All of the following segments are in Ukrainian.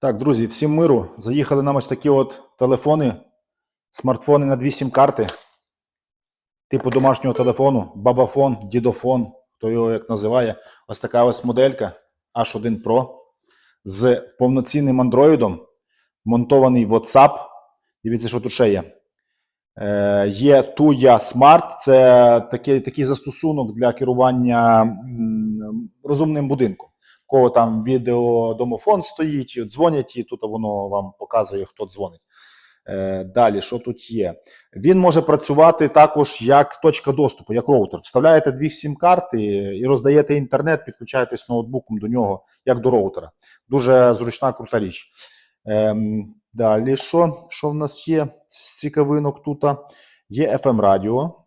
Так, друзі, всім миру. Заїхали нам ось такі от телефони, смартфони на дві сім-карти. Типу домашнього телефону, бабафон, дідофон, хто його як називає. Ось така ось моделька H1 Pro з повноцінним андроїдом, монтований WhatsApp. Дивіться, що тут ще є. Е, є Tuya Smart, це такий, такий застосунок для керування м, розумним будинком. Кого там відеодомофон стоїть, дзвонять, і тут воно вам показує, хто дзвонить. Е, далі, що тут є? Він може працювати також як точка доступу, як роутер. Вставляєте дві сім-карти і роздаєте інтернет, підключаєтесь ноутбуком до нього, як до роутера. Дуже зручна, крута річ. Ем, далі, що? Що в нас є з цікавинок тут? Є FM радіо.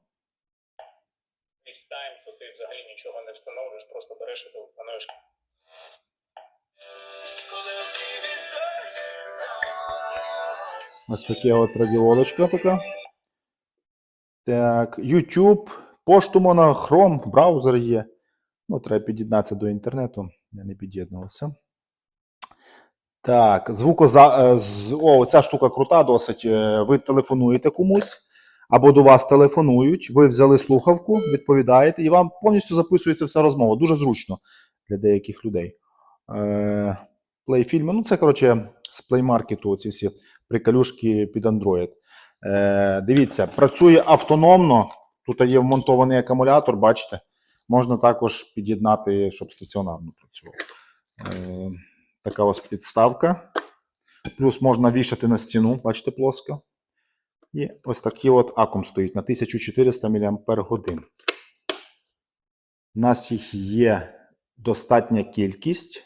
Ти взагалі нічого не встановлюєш, просто береш і. Ось таке от радіолочка така. Так, YouTube, пошту можна, Chrome, браузер є. Ну, треба під'єднатися до інтернету. Я не під'єднувався. Так, звукоза... е, О, ця штука крута досить. Е, Ви телефонуєте комусь, або до вас телефонують, ви взяли слухавку, відповідаєте, і вам повністю записується вся розмова. Дуже зручно для деяких людей. Е, Плейфільми. Ну, це, коротше, з Market ці всі приколюшки під Android. Е, дивіться, працює автономно. Тут є вмонтований акумулятор, бачите. Можна також під'єднати, щоб стаціонарно працював. Е, така ось підставка. Плюс можна вішати на стіну, бачите, плоско. І ось такий от акум стоїть на 1400 мАч. У нас їх є достатня кількість.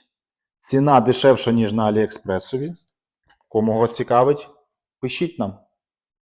Ціна дешевша, ніж на Аліекспресові. Кому цікавить, пишіть нам.